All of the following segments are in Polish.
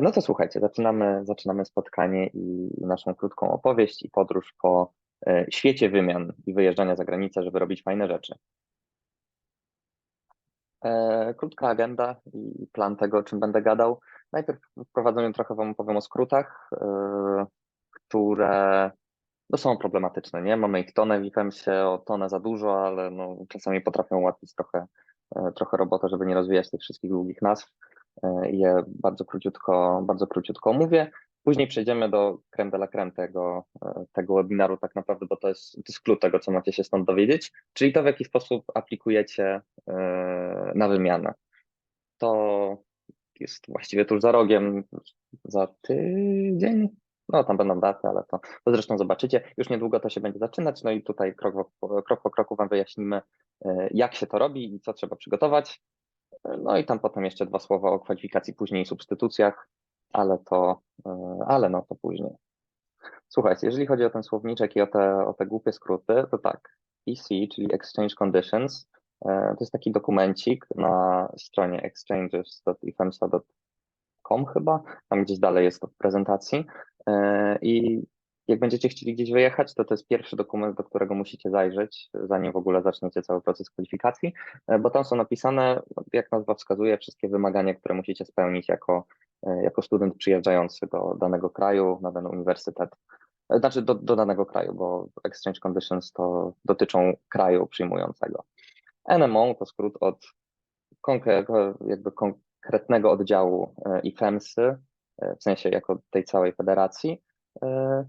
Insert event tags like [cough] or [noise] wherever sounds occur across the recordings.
No to słuchajcie, zaczynamy, zaczynamy spotkanie i naszą krótką opowieść i podróż po e, świecie wymian i wyjeżdżania za granicę, żeby robić fajne rzeczy. E, krótka agenda i plan tego, o czym będę gadał. Najpierw wprowadzę trochę Wam opowiem o skrótach, e, które no są problematyczne, nie? Mamy ich tonę w IFEMSie, o tonę za dużo, ale no, czasami potrafią ułatwić trochę, trochę robotę, żeby nie rozwijać tych wszystkich długich nazw je bardzo króciutko, bardzo króciutko omówię. Później przejdziemy do creme de la creme tego, tego webinaru tak naprawdę, bo to jest, to jest tego, co macie się stąd dowiedzieć, czyli to, w jaki sposób aplikujecie na wymianę. To jest właściwie tuż za rogiem, za tydzień, no tam będą daty, ale to, to zresztą zobaczycie. Już niedługo to się będzie zaczynać, no i tutaj krok, krok po kroku Wam wyjaśnimy, jak się to robi i co trzeba przygotować. No i tam potem jeszcze dwa słowa o kwalifikacji później substytucjach, ale to, ale no to później. Słuchajcie, jeżeli chodzi o ten słowniczek i o te, o te głupie skróty, to tak, EC, czyli Exchange Conditions, to jest taki dokumencik na stronie exchanges.ifemsa.com chyba, tam gdzieś dalej jest to w prezentacji i jak będziecie chcieli gdzieś wyjechać, to to jest pierwszy dokument, do którego musicie zajrzeć, zanim w ogóle zaczniecie cały proces kwalifikacji, e, bo tam są napisane, jak nazwa wskazuje, wszystkie wymagania, które musicie spełnić jako, e, jako student przyjeżdżający do danego kraju, na dany uniwersytet. E, znaczy do, do danego kraju, bo exchange conditions to dotyczą kraju przyjmującego. NMO to skrót od jakby konkretnego oddziału IFEMSy, w sensie jako tej całej federacji,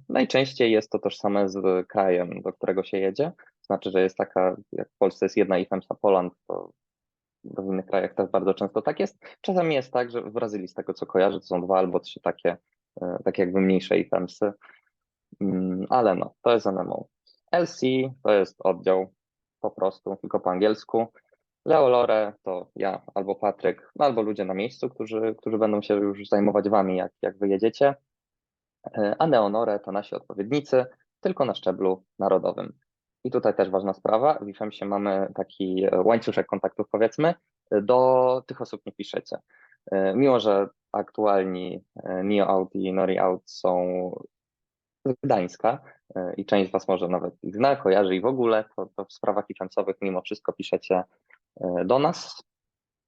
najczęściej jest to tożsame z krajem, do którego się jedzie. Znaczy, że jest taka, jak w Polsce jest jedna IFEMSA Poland, to w innych krajach też bardzo często tak jest. Czasami jest tak, że w Brazylii, z tego co kojarzę, to są dwa albo trzy takie, e, takie jakby mniejsze IFEMSy, mm, ale no, to jest NMO. LC to jest oddział po prostu, tylko po angielsku. Leo Lore to ja albo Patryk, no albo ludzie na miejscu, którzy, którzy będą się już zajmować wami, jak, jak wyjedziecie. E, a Neonore to nasi odpowiednicy, tylko na szczeblu narodowym. I tutaj też ważna sprawa, w IFEMSie mamy taki e, łańcuszek kontaktów powiedzmy, e, do tych osób nie piszecie. Mimo, że aktualni NIO Out i Nori Out są z Gdańska i część z Was może nawet ich zna, kojarzy i w ogóle, to, to w sprawach IFEMSowych mimo wszystko piszecie do nas,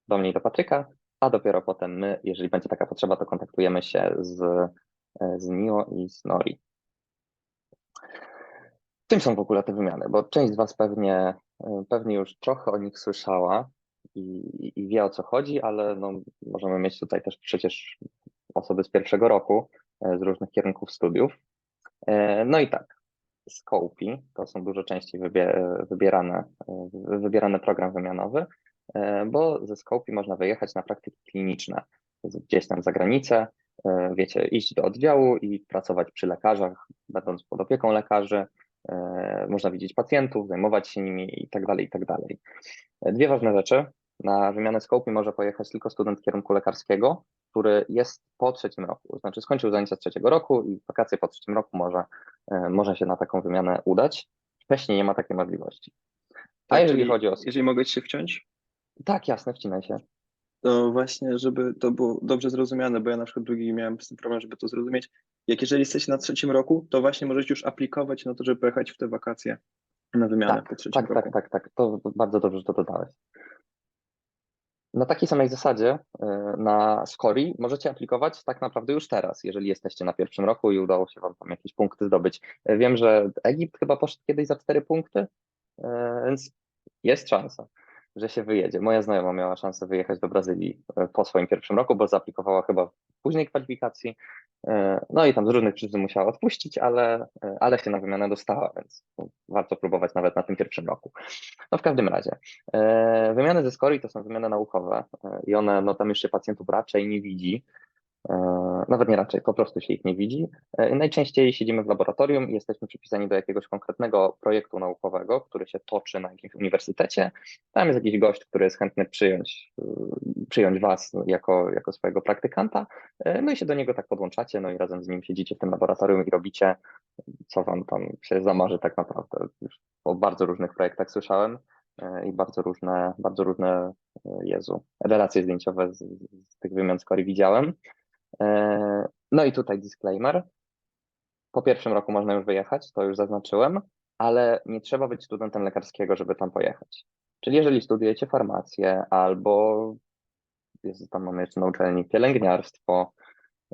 do mnie i do Patryka, a dopiero potem my, jeżeli będzie taka potrzeba, to kontaktujemy się z z NIO i z NORI. Czym są w ogóle te wymiany? Bo część z Was pewnie, pewnie już trochę o nich słyszała i, i wie o co chodzi, ale no, możemy mieć tutaj też przecież osoby z pierwszego roku, e, z różnych kierunków studiów. E, no i tak, Scopi to są dużo częściej wybierane, e, wybierany program wymianowy, bo ze Scopi można wyjechać na praktyki kliniczne gdzieś tam za granicę, E, wiecie, iść do oddziału i pracować przy lekarzach, będąc pod opieką lekarzy, e, można widzieć pacjentów, zajmować się nimi i tak dalej, i tak dalej. E, dwie ważne rzeczy. Na wymianę Scope może pojechać tylko student kierunku lekarskiego, który jest po trzecim roku, znaczy skończył zajęcia z trzeciego roku i wakacje po trzecim roku może, może się na taką wymianę udać. Wcześniej nie ma takiej możliwości. A tak, jeżeli chodzi o... Jeżeli mogę się wciąć? Tak, jasne, wcinaj się to właśnie, żeby to było dobrze zrozumiane, bo ja na przykład drugi miałem z tym problem, żeby to zrozumieć. Jak jeżeli jesteście na trzecim roku, to właśnie możecie już aplikować na to, żeby pojechać w te wakacje na wymianę tak, po trzecim tak, roku. Tak, tak, tak. To bardzo dobrze, że to dodałeś. Na takiej samej zasadzie y, na Scori możecie aplikować tak naprawdę już teraz, jeżeli jesteście na pierwszym roku i udało się Wam tam jakieś punkty zdobyć. Wiem, że Egipt chyba poszedł kiedyś za cztery punkty, y, więc jest szansa że się wyjedzie. Moja znajoma miała szansę wyjechać do Brazylii e, po swoim pierwszym roku, bo zaaplikowała chyba w późnej kwalifikacji. E, no i tam z różnych przyczyn musiała odpuścić, ale, e, ale się na wymianę dostała, więc warto próbować nawet na tym pierwszym roku. No w każdym razie, wymiany ze Scori to są wymiany naukowe i one, no tam się pacjentów raczej nie widzi, nawet nie raczej, po prostu się ich nie widzi. E, najczęściej siedzimy w laboratorium i jesteśmy przypisani do jakiegoś konkretnego projektu naukowego, który się toczy na jakimś uniwersytecie. Tam jest jakiś gość, który jest chętny przyjąć, e, przyjąć Was jako, jako swojego praktykanta, no i się do niego tak podłączacie, no i razem z nim siedzicie w tym laboratorium i robicie, co Wam tam się zamarzy tak naprawdę. Już o bardzo różnych projektach słyszałem i bardzo różne, bardzo różne, Jezu, relacje zdjęciowe z, z tych wymian Cory widziałem. E, No i tutaj disclaimer. Po pierwszym roku można już wyjechać, to już zaznaczyłem, ale nie trzeba być studentem lekarskiego, żeby tam pojechać. Czyli jeżeli studiujecie farmację albo jest, tam mamy jeszcze na uczelni pielęgniarstwo,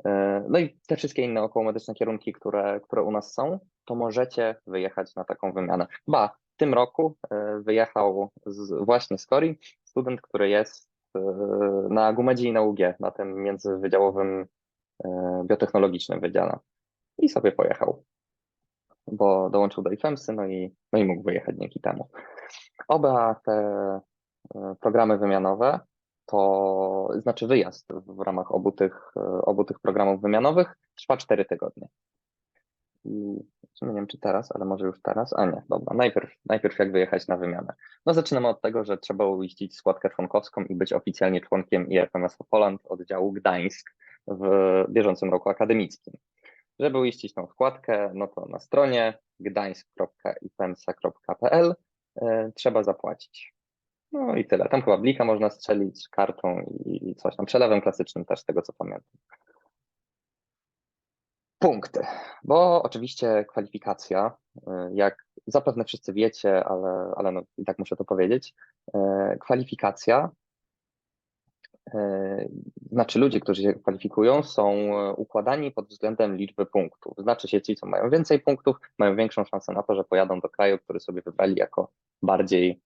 e, no i te wszystkie inne okołomedyczne kierunki, które, które u nas są, to możecie wyjechać na taką wymianę. Ba, w tym roku e, wyjechał z, właśnie z Korii student, który jest na Gumedzi i na UG, na tym międzywydziałowym e, biotechnologicznym wydziale. I sobie pojechał, bo dołączył do IFEMSy, no i, no i mógł wyjechać dzięki temu. Oba te e, programy wymianowe to znaczy wyjazd w ramach obu tych, e, obu tych programów wymianowych trwa 4 tygodnie. I nie wiem czy teraz, ale może już teraz. A nie, dobra. Najpierw, najpierw jak wyjechać na wymianę. No zaczynamy od tego, że trzeba uiścić składkę członkowską i być oficjalnie członkiem IFMS Poland oddziału Gdańsk w bieżącym roku akademickim. Żeby uiścić tą składkę, no to na stronie gdańsk.ifemsa.pl e, trzeba zapłacić. No i tyle. Tam chyba blika można strzelić kartą i coś tam, przelewem klasycznym też, z tego co pamiętam. Punkty, bo oczywiście kwalifikacja, y, jak zapewne wszyscy wiecie, ale, ale no i tak muszę to powiedzieć, y, kwalifikacja, y, znaczy ludzie, którzy się kwalifikują, są układani pod względem liczby punktów. Znaczy się ci, co mają więcej punktów, mają większą szansę na to, że pojadą do kraju, który sobie wybrali jako bardziej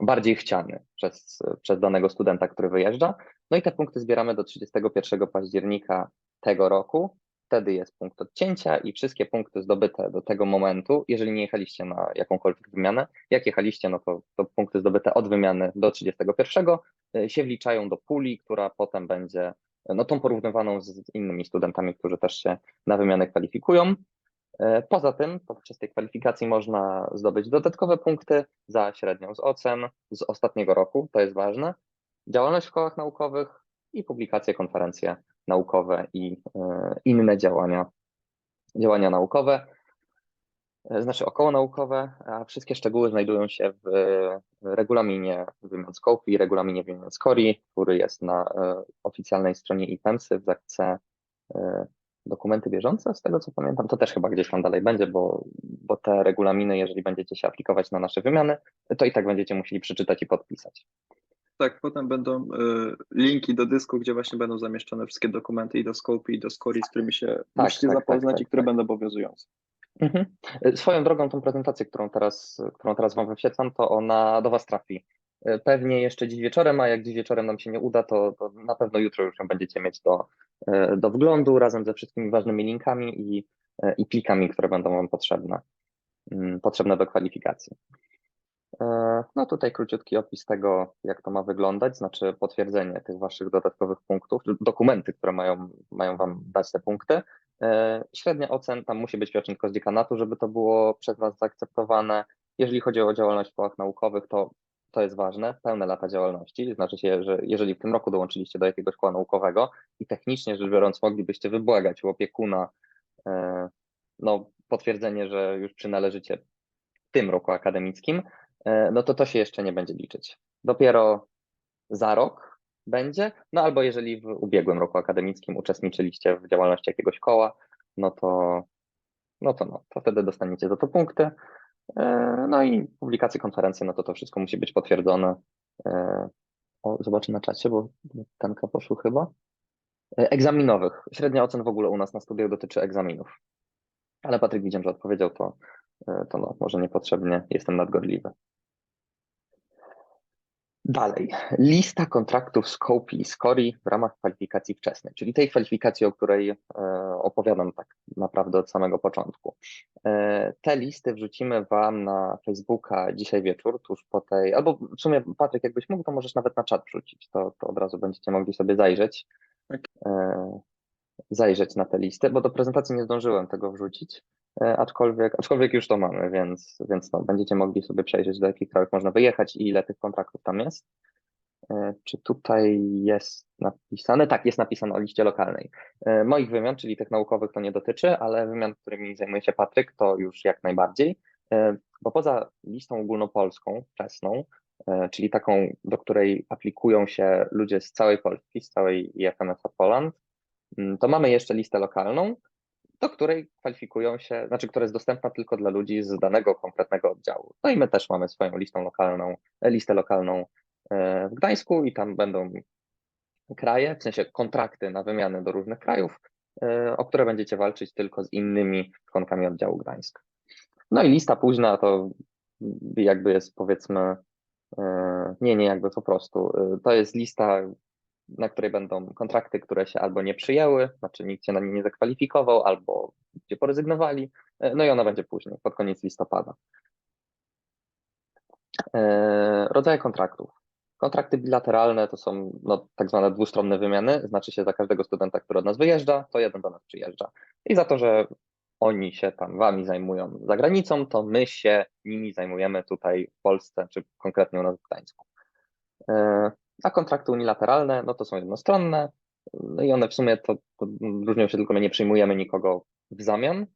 bardziej chciany przez, przez danego studenta, który wyjeżdża. No i te punkty zbieramy do 31 października tego roku. Wtedy jest punkt odcięcia i wszystkie punkty zdobyte do tego momentu, jeżeli nie jechaliście na jakąkolwiek wymianę, jak jechaliście, no to, to punkty zdobyte od wymiany do 31 y, się wliczają do puli, która potem będzie no, tą porównywaną z innymi studentami, którzy też się na wymianę kwalifikują. E, Poza tym, podczas tej kwalifikacji można zdobyć dodatkowe punkty za średnią z ocen z ostatniego roku, to jest ważne, działalność w szkołach naukowych i publikacje, konferencje naukowe i e, inne działania, działania naukowe, e, znaczy około naukowe, a wszystkie szczegóły znajdują się w regulaminie wymian Scope i regulaminie wymian Scori, który jest na oficjalnej stronie IPEMSy w zakce dokumenty bieżące, z tego co pamiętam, to też chyba gdzieś tam dalej będzie, bo, bo te regulaminy, jeżeli będziecie się aplikować na nasze wymiany, to i tak będziecie musieli przeczytać i podpisać. Tak, potem będą y, linki do dysku, gdzie właśnie będą zamieszczone wszystkie dokumenty i do Scope, i do Scori, z którymi się musicie tak, tak, zapoznać tak, i które tak. będą obowiązujące. Mhm. Swoją drogą tą prezentację, którą teraz, którą teraz Wam wyświetlam, to ona do Was trafi. Pewnie jeszcze dziś wieczorem, a jak dziś wieczorem nam się nie uda, to, to na pewno jutro już ją będziecie mieć do, do wglądu razem ze wszystkimi ważnymi linkami i, i plikami, które będą Wam potrzebne, mm, potrzebne do kwalifikacji. E, No tutaj króciutki opis tego, jak to ma wyglądać, znaczy potwierdzenie tych Waszych dodatkowych punktów, dokumenty, które mają, mają Wam dać te punkty. E, Średnia ocen, tam musi być pieczętko z dziekanatu, żeby to było przez Was zaakceptowane. Jeżeli chodzi o działalność w szkołach naukowych, to to jest ważne, pełne lata działalności. Znaczy się, że jeżeli w tym roku dołączyliście do jakiegoś szkoła naukowego i technicznie rzecz biorąc moglibyście wybłagać u opiekuna e, no, potwierdzenie, że już przynależycie w tym roku akademickim, no to to się jeszcze nie będzie liczyć. Dopiero za rok będzie, no albo jeżeli w ubiegłym roku akademickim uczestniczyliście w działalności jakiegoś koła, no to no to, no, to wtedy dostaniecie za to punkty. E, No i publikacje, konferencje, no to to wszystko musi być potwierdzone. E, O, zobaczę na czacie, bo tenka poszło chyba. E, Egzaminowych. Średnia ocen w ogóle u nas na studiach dotyczy egzaminów. Ale Patryk widziałem, że odpowiedział, to, e, to no, może niepotrzebnie jestem nadgorliwy. Dalej, lista kontraktów Scope i Scori w ramach kwalifikacji wczesnej, czyli tej kwalifikacji, o której e, opowiadam tak naprawdę od samego początku. E, Te listy wrzucimy Wam na Facebooka dzisiaj wieczór, tuż po tej, albo w sumie Patryk, jakbyś mógł, to możesz nawet na czat wrzucić, to, to od razu będziecie mogli sobie zajrzeć, Tak. e, zajrzeć na te listy, bo do prezentacji nie zdążyłem tego wrzucić, e, aczkolwiek, aczkolwiek już to mamy, więc, więc no, będziecie mogli sobie przejrzeć, do jakich krajów można wyjechać i ile tych kontraktów tam jest. E, Czy tutaj jest napisane? Tak, jest napisane o liście lokalnej. E, Moich wymian, czyli tych naukowych, to nie dotyczy, ale wymian, którymi zajmuje się Patryk, to już jak najbardziej, E, bo poza listą ogólnopolską, wczesną, e, czyli taką, do której aplikują się ludzie z całej Polski, z całej IFMS Poland, to mamy jeszcze listę lokalną, do której kwalifikują się, znaczy, która jest dostępna tylko dla ludzi z danego konkretnego oddziału. No i my też mamy swoją listę lokalną, listę lokalną e, w Gdańsku i tam będą kraje, w sensie kontrakty na wymianę do różnych krajów, e, o które będziecie walczyć tylko z innymi członkami oddziału Gdańsk. No i lista późna to jakby jest powiedzmy, e, nie, nie jakby po prostu, to jest lista na której będą kontrakty, które się albo nie przyjęły, znaczy nikt się na nie nie zakwalifikował, albo gdzie poryzygnowali, e, no i ona będzie później, pod koniec listopada. E, rodzaje kontraktów. Kontrakty bilateralne to są no, tak zwane dwustronne wymiany, znaczy się za każdego studenta, który od nas wyjeżdża, to jeden do nas przyjeżdża. I za to, że oni się tam wami zajmują za granicą, to my się nimi zajmujemy tutaj w Polsce, czy konkretnie u nas w Gdańsku. A kontrakty unilateralne, no to są jednostronne, no i one w sumie to, to różnią się, tylko my nie przyjmujemy nikogo w zamian,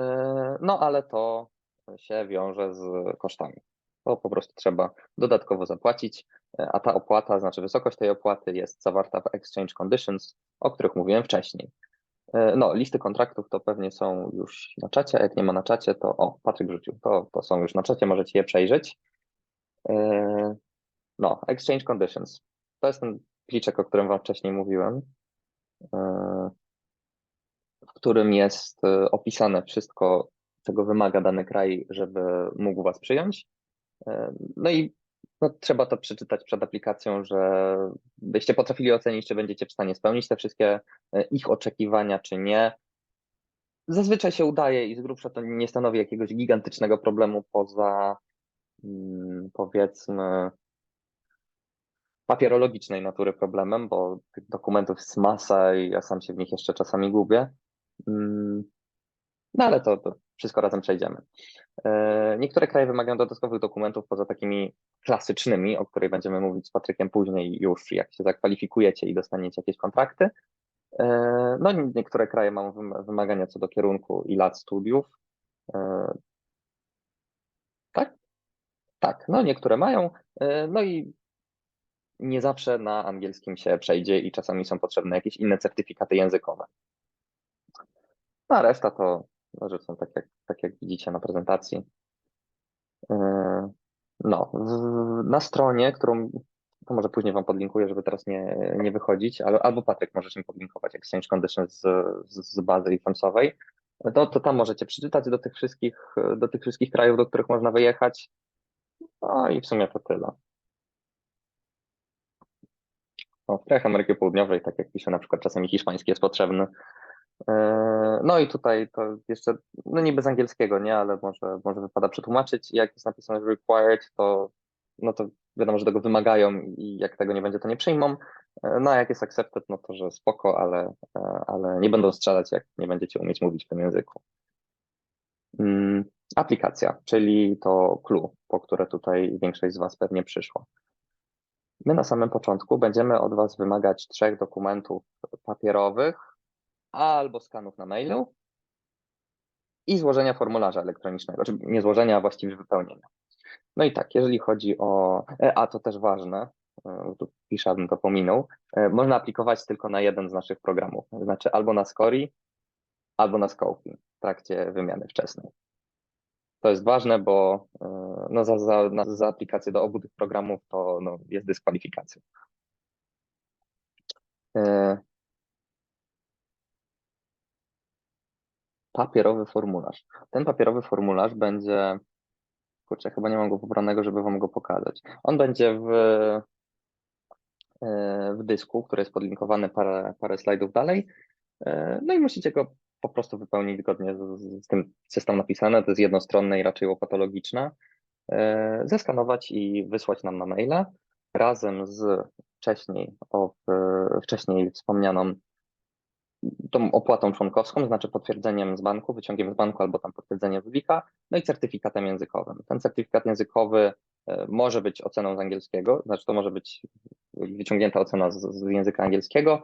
e, no ale to się wiąże z kosztami. To po prostu trzeba dodatkowo zapłacić, e, a ta opłata, znaczy wysokość tej opłaty jest zawarta w exchange conditions, o których mówiłem wcześniej. E, no, listy kontraktów to pewnie są już na czacie, a jak nie ma na czacie, to o, Patryk rzucił, to, to są już na czacie, możecie je przejrzeć. No, exchange conditions. To jest ten pliczek, o którym Wam wcześniej mówiłem, e, w którym jest e, opisane wszystko, czego wymaga dany kraj, żeby mógł Was przyjąć. E, no i no, trzeba to przeczytać przed aplikacją, że byście potrafili ocenić, czy będziecie w stanie spełnić te wszystkie ich oczekiwania, czy nie. Zazwyczaj się udaje i z grubsza to nie stanowi jakiegoś gigantycznego problemu poza mm, powiedzmy papierologicznej natury problemem, bo tych dokumentów jest masa i ja sam się w nich jeszcze czasami gubię. Mm, no ale to, to wszystko razem przejdziemy. E, niektóre kraje wymagają dodatkowych dokumentów poza takimi klasycznymi, o której będziemy mówić z Patrykiem później już, jak się zakwalifikujecie i dostaniecie jakieś kontrakty. E, no niektóre kraje mają wymagania co do kierunku i lat studiów. E, tak? Tak, no niektóre mają. No i nie zawsze na angielskim się przejdzie i czasami są potrzebne jakieś inne certyfikaty językowe. No, a reszta to no, że są tak jak, tak jak widzicie na prezentacji. Yy, no, na stronie, którą to może później Wam podlinkuję, żeby teraz nie, nie wychodzić, ale, albo Patryk możesz mi podlinkować Exchange Conditions z, z, bazy e to, to tam możecie przeczytać do tych wszystkich, do tych wszystkich krajów, do których można wyjechać. No i w sumie to tyle. No, w krajach Ameryki Południowej, tak jak piszę, na przykład czasami hiszpański jest potrzebny. E, no i tutaj to jeszcze, no niby z angielskiego, nie, ale może, może wypada przetłumaczyć. Jak jest napisane required, to no to wiadomo, że tego wymagają i jak tego nie będzie, to nie przyjmą. E, no a jak jest accepted, no to że spoko, ale, e, ale nie będą strzelać, jak nie będziecie umieć mówić w tym języku. Mm, aplikacja, czyli to clue, po które tutaj większość z Was pewnie przyszło. My na samym początku będziemy od Was wymagać trzech dokumentów papierowych albo skanów na mailu i złożenia formularza elektronicznego, czy nie złożenia, a właściwie wypełnienia. No i tak, jeżeli chodzi o, e, a to też ważne, e, tu piszę, to pominął, e, można aplikować tylko na jeden z naszych programów, znaczy albo na Scori, albo na Scopi w trakcie wymiany wczesnej. To jest ważne, bo e, no, za, za, za aplikację do obu tych programów to no, jest dyskwalifikacja. E, papierowy formularz. Ten papierowy formularz będzie, kurczę, chyba nie mam go pobranego, żeby wam go pokazać. On będzie w, e, w dysku, który jest podlinkowany parę, parę slajdów dalej. No i musicie go po prostu wypełnić zgodnie z, z tym, co jest tam napisane, to jest jednostronne i raczej łopatologiczne, e, zeskanować i wysłać nam na maila razem z wcześniej, o, wcześniej wspomnianą tą opłatą członkowską, znaczy potwierdzeniem z banku, wyciągiem z banku albo tam potwierdzeniem wybika, no i certyfikatem językowym. Ten certyfikat językowy e, może być oceną z angielskiego, znaczy to może być wyciągnięta ocena z, z języka angielskiego,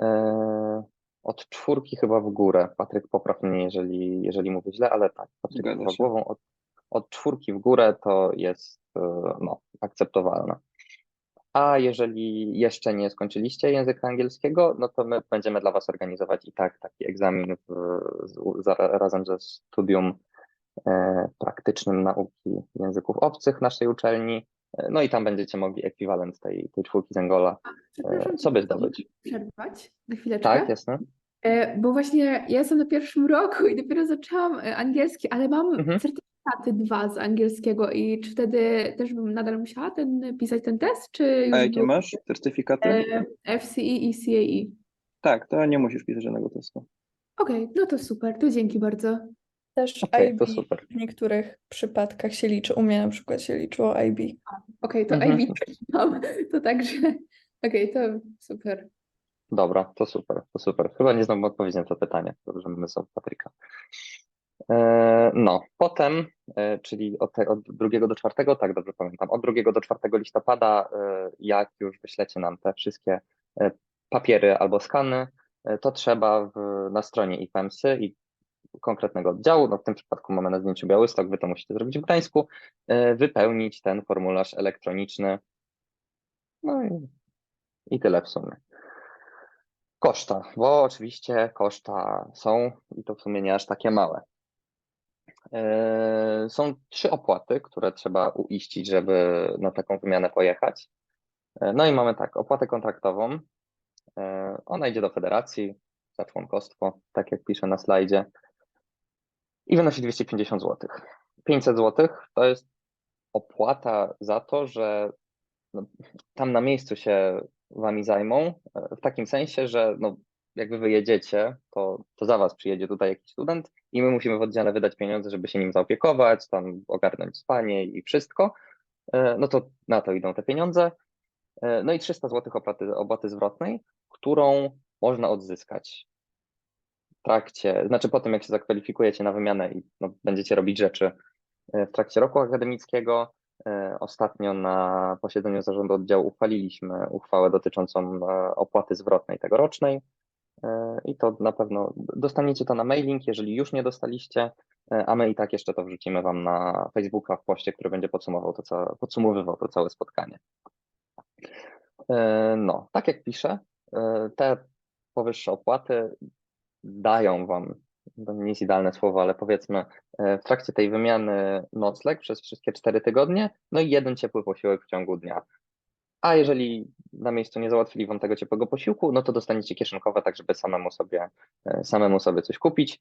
e, od czwórki chyba w górę. Patryk, popraw mnie, jeżeli, jeżeli mówię źle, ale tak, Patryk chyba głową. Od, od czwórki w górę to jest, e, no, akceptowalna. A jeżeli jeszcze nie skończyliście języka angielskiego, no to my będziemy dla Was organizować i tak taki egzamin w, z, za, razem ze studium e, praktycznym nauki języków obcych naszej uczelni. E, No i tam będziecie mogli ekwiwalent tej, tej czwórki z Angola Przepraszam, e, sobie zdobyć. Przerwać na chwileczkę. Tak, jasne? E, Bo właśnie ja jestem na pierwszym roku i dopiero zaczęłam angielski, ale mam Mhm. certyfikaty dwa z angielskiego i czy wtedy też bym nadal musiała ten, pisać ten test, czy już A jakie był- masz certyfikaty? FCE i CAE. Tak, to nie musisz pisać żadnego testu. Okej, no to super, to dzięki bardzo. Też Okej, IB to super. w niektórych przypadkach się liczy. U mnie na przykład się liczyło IB. Okej, to Mhm. IB mam, [laughs] to także, okej, to super. Dobra, to super, to super. Chyba nie znam odpowiedzi na to pytanie. Dobrze, mamy są Patryka. E, No, potem, e, czyli od, te, od 2 do 4, tak dobrze pamiętam, od 2 do 4 listopada, e, jak już wyślecie nam te wszystkie papiery albo skany, to trzeba w, na stronie IFEMSy i konkretnego oddziału, no w tym przypadku mamy na zdjęciu Białystok, wy to musicie zrobić w Gdańsku, e, wypełnić ten formularz elektroniczny. No i, i tyle w sumie. Koszta, bo oczywiście koszta są i to w sumie nie aż takie małe. Eee, Są trzy opłaty, które trzeba uiścić, żeby na taką wymianę pojechać. E, No i mamy tak, opłatę kontraktową. E, Ona idzie do federacji za członkostwo, tak jak piszę na slajdzie, i wynosi 250 zł. 500 zł to jest opłata za to, że no, tam na miejscu się wami zajmą, e, w takim sensie, że no, jak wy wyjedziecie, to, to za was przyjedzie tutaj jakiś student i my musimy w oddziale wydać pieniądze, żeby się nim zaopiekować, tam ogarnąć spanie i wszystko. E, No to na to idą te pieniądze. E, No i 300 zł opłaty, opłaty zwrotnej, którą można odzyskać trakcie, znaczy po tym jak się zakwalifikujecie na wymianę i no, będziecie robić rzeczy e, w trakcie roku akademickiego, E, Ostatnio na posiedzeniu zarządu oddziału uchwaliliśmy uchwałę dotyczącą e, opłaty zwrotnej tegorocznej i to na pewno dostaniecie to na mailing, jeżeli już nie dostaliście, a my i tak jeszcze to wrzucimy Wam na Facebooka w poście, który będzie podsumował to, całe, podsumowywał to całe spotkanie. No, tak jak piszę, te powyższe opłaty dają Wam, to nie jest idealne słowo, ale powiedzmy e, w trakcie tej wymiany nocleg przez wszystkie 4 tygodnie, no i jeden ciepły posiłek w ciągu dnia. A jeżeli na miejscu nie załatwili Wam tego ciepłego posiłku, no to dostaniecie kieszonkowe, tak żeby samemu sobie, e, samemu sobie coś kupić.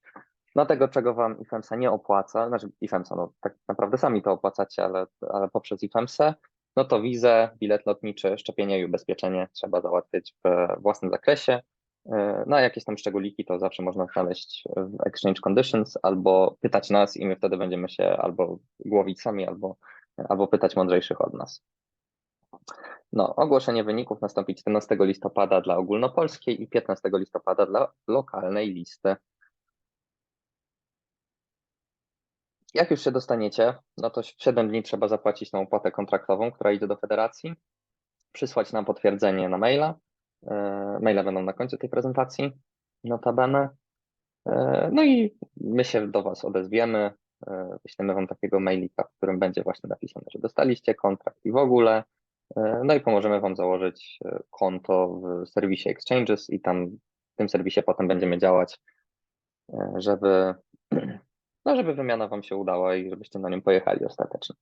No tego, czego Wam IFEMSA nie opłaca, znaczy IFEMSA, no tak naprawdę sami to opłacacie, ale, ale poprzez IFEMSę, no to wizę, bilet lotniczy, szczepienie i ubezpieczenie trzeba załatwić w własnym zakresie. E, No a jakieś tam szczególiki to zawsze można znaleźć w Exchange Conditions albo pytać nas i my wtedy będziemy się albo głowić sami, albo, albo pytać mądrzejszych od nas. No, ogłoszenie wyników nastąpi 14 listopada dla ogólnopolskiej i 15 listopada dla lokalnej listy. Jak już się dostaniecie, no to w 7 dni trzeba zapłacić tą opłatę kontraktową, która idzie do federacji, przysłać nam potwierdzenie na maila. E, Maile będą na końcu tej prezentacji, notabene. E, No i my się do Was odezwiemy, e, wyślemy Wam takiego mailika, w którym będzie właśnie napisane, że dostaliście kontrakt i w ogóle. No i pomożemy Wam założyć konto w serwisie Exchanges i tam w tym serwisie potem będziemy działać, żeby, [clears throat] no żeby wymiana Wam się udała i żebyście na nim pojechali ostatecznie.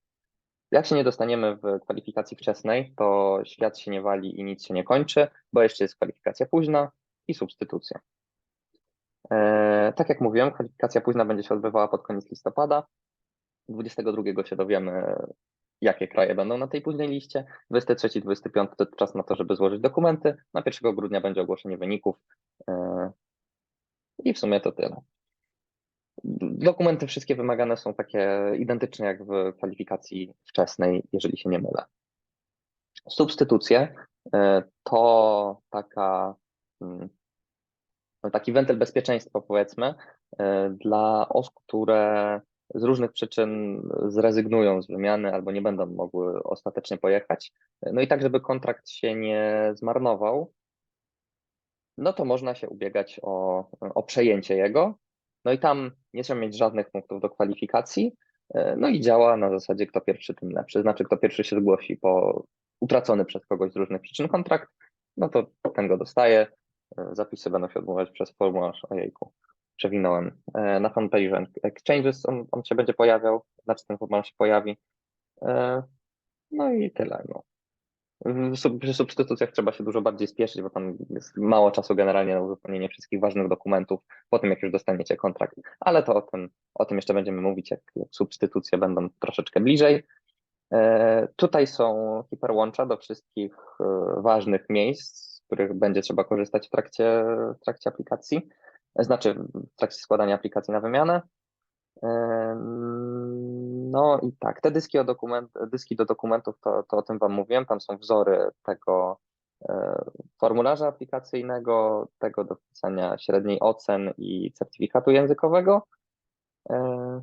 Jak się nie dostaniemy w kwalifikacji wczesnej, to świat się nie wali i nic się nie kończy, bo jeszcze jest kwalifikacja późna i substytucja. E, tak jak mówiłem, kwalifikacja późna będzie się odbywała pod koniec listopada. 22 się dowiemy, jakie kraje będą na tej późnej liście. 23-25 to czas na to, żeby złożyć dokumenty. Na 1 grudnia będzie ogłoszenie wyników. E, I w sumie to tyle. Dokumenty wszystkie wymagane są takie identyczne jak w kwalifikacji wczesnej, jeżeli się nie mylę. Substytucje e, to taka, mm, no taki wentyl bezpieczeństwa, powiedzmy, e, dla osób, które z różnych przyczyn zrezygnują z wymiany albo nie będą mogły ostatecznie pojechać. No i tak, żeby kontrakt się nie zmarnował, no to można się ubiegać o, o przejęcie jego. No i tam nie trzeba mieć żadnych punktów do kwalifikacji. E, No i działa na zasadzie kto pierwszy, tym lepszy. Znaczy, kto pierwszy się zgłosi po utracony przez kogoś z różnych przyczyn kontrakt, no to ten go dostaje. E, Zapisy będą się odbywać przez formularz, ojejku, przewinąłem. E, Na fanpage Exchanges on, on się będzie pojawiał, znaczy ten formularz się pojawi. No i tyle. No. Przy substytucjach trzeba się dużo bardziej spieszyć, bo tam jest mało czasu generalnie na uzupełnienie wszystkich ważnych dokumentów po tym, jak już dostaniecie kontrakt. Ale to o tym, o tym jeszcze będziemy mówić, jak, jak substytucje będą troszeczkę bliżej. E, Tutaj są hiperłącza do wszystkich e, ważnych miejsc, z których będzie trzeba korzystać w trakcie, w trakcie aplikacji, znaczy w trakcie składania aplikacji na wymianę. No i tak, te dyski, dokument, dyski do dokumentów, to, to o tym Wam mówiłem, tam są wzory tego e, formularza aplikacyjnego, tego do wpisania średniej ocen i certyfikatu językowego. E,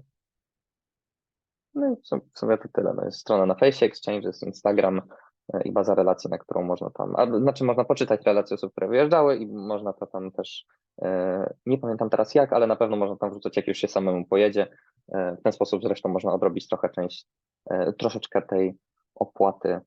No i w sum- w sumie to tyle. No jest strona na Face, Exchanges, Instagram e, i baza relacji, na którą można tam, a, znaczy można poczytać relacje osób, które wyjeżdżały i można to tam też, e, nie pamiętam teraz jak, ale na pewno można tam wrzucać, jak już się samemu pojedzie. E, W ten sposób zresztą można odrobić trochę część, e, troszeczkę tej opłaty